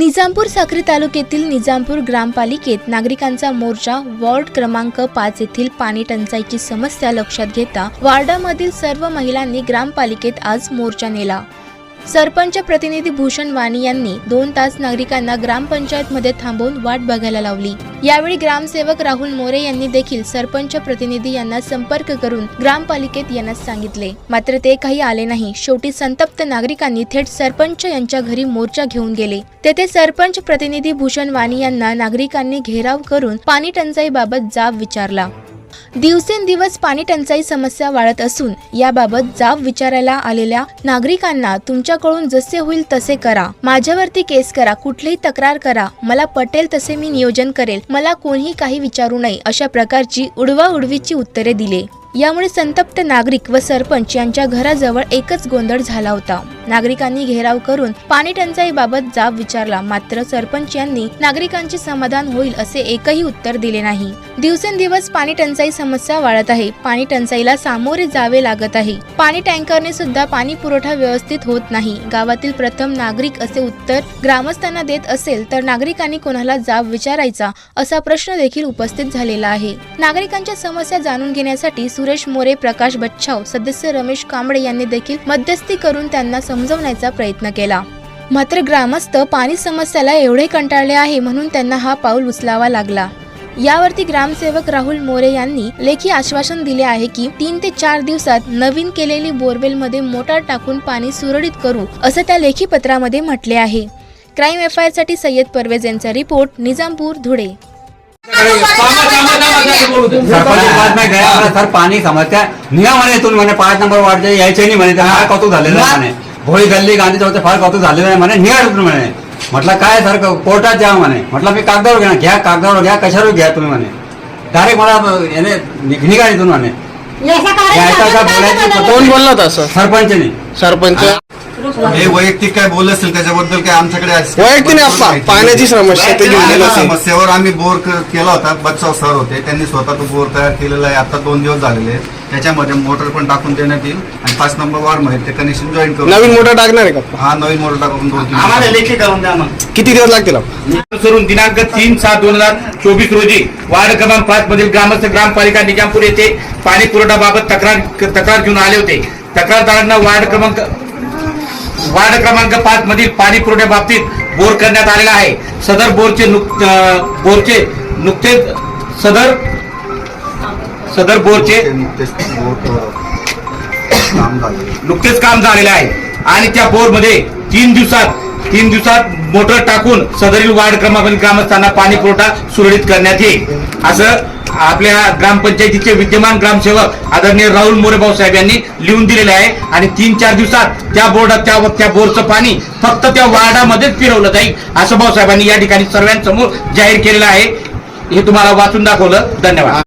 निजामपूर साक्री तालुक्यातील निजामपूर ग्रामपालिकेत नागरिकांचा मोर्चा वॉर्ड क्रमांक पाच येथील पाणी टंचाईची समस्या लक्षात घेता वार्डामधील सर्व महिलांनी ग्रामपालिकेत आज मोर्चा नेला. सरपंच प्रतिनिधी भूषण वाणी यांनी दोन तास नागरिकांना ग्रामपंचायतमध्ये थांबवून वाट बघायला लावली. यावेळी ग्रामसेवक राहुल मोरे यांनी देखील सरपंच प्रतिनिधी यांना संपर्क करून ग्रामपालिकेत येण्यास सांगितले. मात्र ते काही आले नाही. शेवटी संतप्त नागरिकांनी थेट सरपंच यांच्या घरी मोर्चा घेऊन गेले. तेथे सरपंच प्रतिनिधी भूषण वाणी यांना नागरिकांनी घेराव करून पाणी टंचाईबाबत जाब विचारला. दिवसेंदिवस पाणी टंचाई समस्या वाढत असून याबाबत जाब विचारायला आलेल्या नागरिकांना तुमच्याकडून जसे होईल तसे करा. माझ्यावरती केस करा. कुठलीही तक्रार करा. मला पटेल तसे मी नियोजन करेल. मला कोणीही काही विचारू नये अशा प्रकारची उडवा उडवीची उत्तरे दिले. यामुळे संतप्त नागरिक व सरपंच यांच्या घराजवळ एकच गोंधळ झाला होता. नागरिकांनी घेराव करून पाणी टंचाईबाबत जाब विचारला. मात्र सरपंच यांनी नागरिकांचे समाधान होईल असे एकही उत्तर दिले नाही. दिवसेंदिवस पाणी टंचाई समस्या वाढत आहे. पाणी टंचाईला सामोरे जावे लागत आहे. पाणी टँकरने सुद्धा पाणी पुरवठा व्यवस्थित होत नाही. गावातील प्रथम नागरिक असे उत्तर ग्रामस्थांना देत असेल तर नागरिकांनी कोणाला जाब विचारायचा असा प्रश्न देखील उपस्थित झालेला आहे. नागरिकांच्या समस्या जाणून घेण्यासाठी सुरेश मोरे प्रकाश बच्छाव सदस्य रमेश कांबळे यांनी देखील मध्यस्थी करून त्यांना समजवण्याचा प्रयत्न केला. मात्र ग्रामस्थ पाणी समस्याला एवढे कंटाळले आहे म्हणून त्यांना हा पाऊल उचलावा लागला. यावरती ग्रामसेवक राहुल मोरे यांनी लेखी आश्वासन दिले आहे की तीन ते चार दिवसात नवीन केलेली बोरवेलमध्ये मोटार टाकून पाणी सुरळीत करू असं त्या लेखी पत्रामध्ये म्हटले आहे. क्राईम एफ आय आरसाठी सय्यद परवेज यांचा रिपोर्ट निजामपूर धुळे. सर पाणी समस्या निया म्हणे म्हणे पाच नंबर वाढते यायचे नाही म्हणे कौतुक झालेलं भोळी गल्ली गांधी चौथे फार कौतुक झालेलं आहे म्हणे निया इथून म्हणे. म्हटलं काय सर कोर्टात जा म्हणे. म्हटलं मी कागदावर घ्या घ्या कागदावर घ्या कशावर घ्या तुम्ही म्हणे. डायरेक्ट मला याने निघा इथून म्हणे. का बोलायचं कोण बोलला होता असं? सरपंचने. सरपंच? हे वैयक्तिक काय बोलत असेल त्याच्याबद्दल काय आमच्याकडे आज- वैयक्तिक नाही अप्पा, पाण्याची समस्या ते घेऊन. समस्येवर आम्ही बोर केला होता बच्चाव सर होते त्यांनी स्वतः तो बोर तयार केलेला आहे आता दोन दिवस झालेले. त्याच्यामध्ये मोटर पण टाकून देण्यात येईल आणि पाच नंबर वार्डमध्ये ते कनेक्शन जॉईन करू नवीन मोटर टाकणार आहे का हा नवीन मोटर टाकून दोन तीन आम्हाला दिवसात. लेखी करून द्या मग किती दिवस लागतील? अनुसरून दिनांक तीन सात दोन हजार चोवीस रोजी वार्ड क्रमांक पाच मधील ग्रामस्थ ग्रामपालिका निजामपूर येथे पाणी पुरवठ्याबाबत तक्रार तक्रार घेऊन आले होते तक्रारदारांना वार्ड क्रमांक वार्ड क्रमांक पाच मधील पाणी पुरवठ्या बाबतीत बोर करण्यात आलेला आहे सदर बोरचे नुक बोरचे नुकतेच सदर सदर बोरचे नुकतेच काम झालेलं आहे. नुकतेच काम झालेलं आहे आणि त्या बोरमध्ये तीन दिवसात तीन दिवसात मोटर टाकून सदरील वार्ड क्रमांक ग्रामस्थांना पाणी पुरवठा सुरळीत करण्यात येईल असं आपल्या ग्रामपंचायतीचे विद्यमान ग्रामसेवक आदरणीय राहुल मोरे साहेब यांनी लिहून दिलेले आहे. आणि तीन चार दिवसात त्या बोर्डात त्या त्या बोरचं पाणी फक्त त्या वार्डामध्येच फिरवलं जाईल असं भाऊसाहेबांनी या ठिकाणी सर्वांसमोर जाहीर केलेलं आहे. हे तुम्हाला वाचून दाखवलं. धन्यवाद.